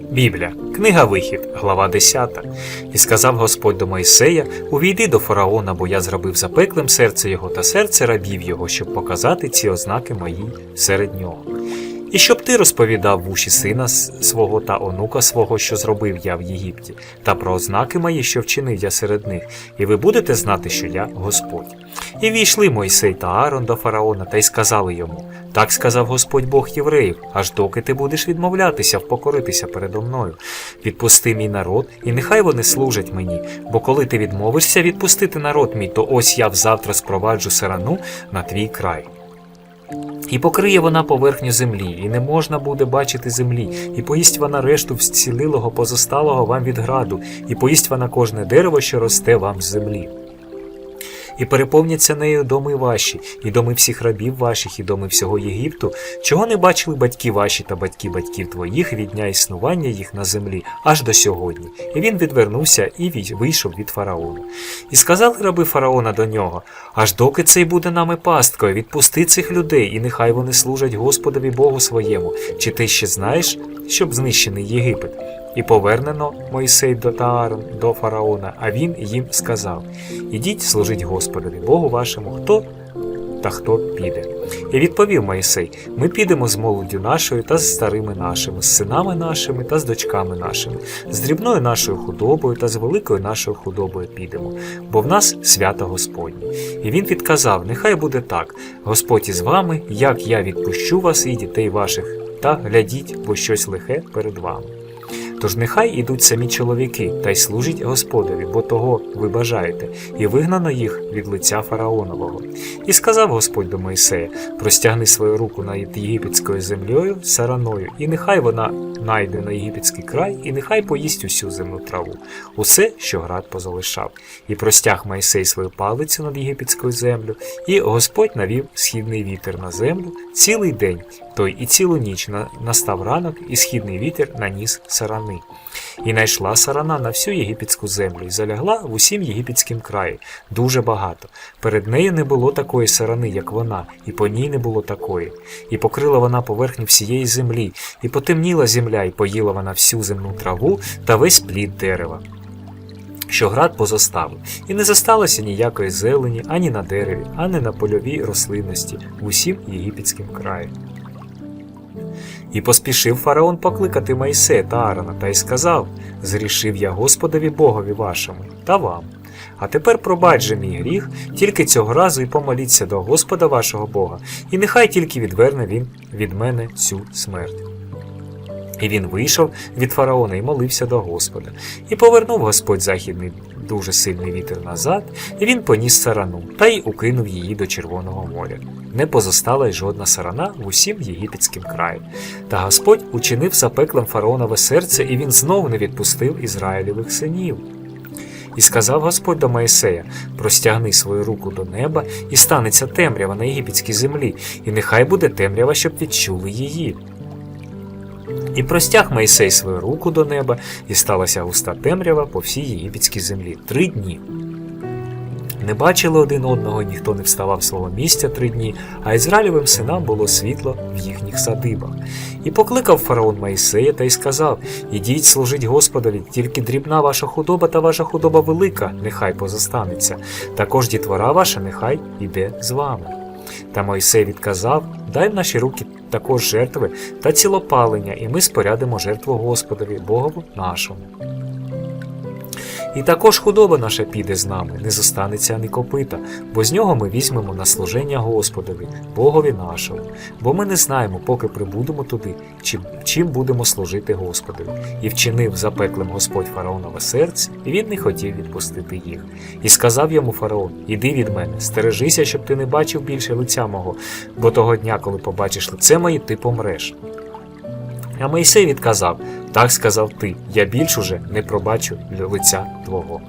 Біблія, книга Вихід, глава 10. І сказав Господь до Моїсея: Увійди до фараона, бо я зробив запеклим серце його та серце рабів його, щоб показати ці ознаки мої серед нього. І щоб ти розповідав в уші сина свого та онука свого, що зробив я в Єгипті, та про ознаки мої, що вчинив я серед них, і ви будете знати, що я Господь. І війшли Мойсей та Аарон до фараона та й сказали йому: Так сказав Господь Бог євреїв, аж доки ти будеш відмовлятися, впокоритися передо мною. Відпусти мій народ, і нехай вони служать мені. Бо коли ти відмовишся відпустити народ мій, то ось я взавтра спроваджу сарану на твій край. І покриє вона поверхню землі, і не можна буде бачити землі, і поїсть вона решту вцілилого, позосталого вам від граду, і поїсть вона кожне дерево, що росте вам з землі. І переповняться нею доми ваші, і доми всіх рабів ваших, і доми всього Єгипту, чого не бачили батьки ваші та батьки батьків твоїх від дня існування їх на землі аж до сьогодні. І він відвернувся і вийшов від фараона. І сказали раби фараона до нього: Аж доки цей буде нами пасткою, відпусти цих людей, і нехай вони служать Господові Богу своєму. Чи ти ще знаєш, щоб знищений Єгипет? І повернено Мойсей до Таарон, до фараона, а він їм сказав: Ідіть служить Господові, Богу вашому, хто та хто піде. І відповів Мойсей: Ми підемо з молоддю нашою та з старими нашими, з синами нашими та з дочками нашими, з дрібною нашою худобою та з великою нашою худобою підемо, бо в нас свято Господнє. І він відказав: Нехай буде так, Господь із вами, як я відпущу вас і дітей ваших, та глядіть, бо щось лихе перед вами. Тож нехай ідуть самі чоловіки та й служіть Господові, бо того ви бажаєте, і вигнано їх від лиця фараонового. І сказав Господь до Моїсея: простягни свою руку над єгипетською землею сараною, і нехай вона найде на єгипетський край, і нехай поїсть усю земну траву, усе, що град позалишав. І простяг Мойсей свою палицю над єгипетською землю, і Господь навів східний вітер на землю цілий день, той і цілу ніч настав ранок, і східний вітер наніс сарани. І найшла сарана на всю єгипетську землю, і залягла в усім єгипетськім краї, дуже багато. Перед нею не було такої сарани, як вона, і по ній не було такої. І покрила вона поверхню всієї землі, і потемніла земля, і поїла вона всю земну траву та весь плід дерева. Що град позоставив, і не зосталося ніякої зелені ані на дереві, ані на польовій рослинності в усім єгипетськім краї. І поспішив фараон покликати Майсе та Аарона та й сказав: Зрішив я Господові Богові вашому та вам. А тепер пробач же мій гріх, тільки цього разу і помоліться до Господа вашого Бога, і нехай тільки відверне він від мене цю смерть. І він вийшов від фараона і молився до Господа. І повернув Господь західний дуже сильний вітер назад, і він поніс сарану, та й укинув її до Червоного моря. Не позостала й жодна сарана в усім єгипетським краї. Та Господь учинив запеклим фараонове серце, і він знову не відпустив Ізраїлевих синів. І сказав Господь до Моїсея: простягни свою руку до неба, і станеться темрява на єгипетській землі, і нехай буде темрява, щоб відчули її. І простяг Мойсей свою руку до неба, і сталася густа темрява по всій єгипетській землі три дні. Не бачили один одного, ніхто не вставав свого місця три дні, а Ізраїлевим синам було світло в їхніх садибах. І покликав фараон Моїсея та й сказав: Ідіть служить Господові, тільки дрібна ваша худоба та ваша худоба велика, нехай позостанеться. Також дітвора ваша нехай іде з вами. Та Мойсей відказав: Дай в наші руки також жертви та цілопалення, і ми спорядимо жертву Господові, Богову нашому. І також худоба наша піде з нами, не зостанеться ані копита, бо з нього ми візьмемо на служення Господові, Богові нашому, бо ми не знаємо, поки прибудемо туди, чим, чим будемо служити Господові. І вчинив запеклим Господь фараонове серце, і він не хотів відпустити їх. І сказав йому фараон: Іди від мене, стережися, щоб ти не бачив більше лиця мого, бо того дня, коли побачиш лице моє, ти помреш. А Мойсей відказав: Так сказав ти, я більш уже не пробачу лиця твого.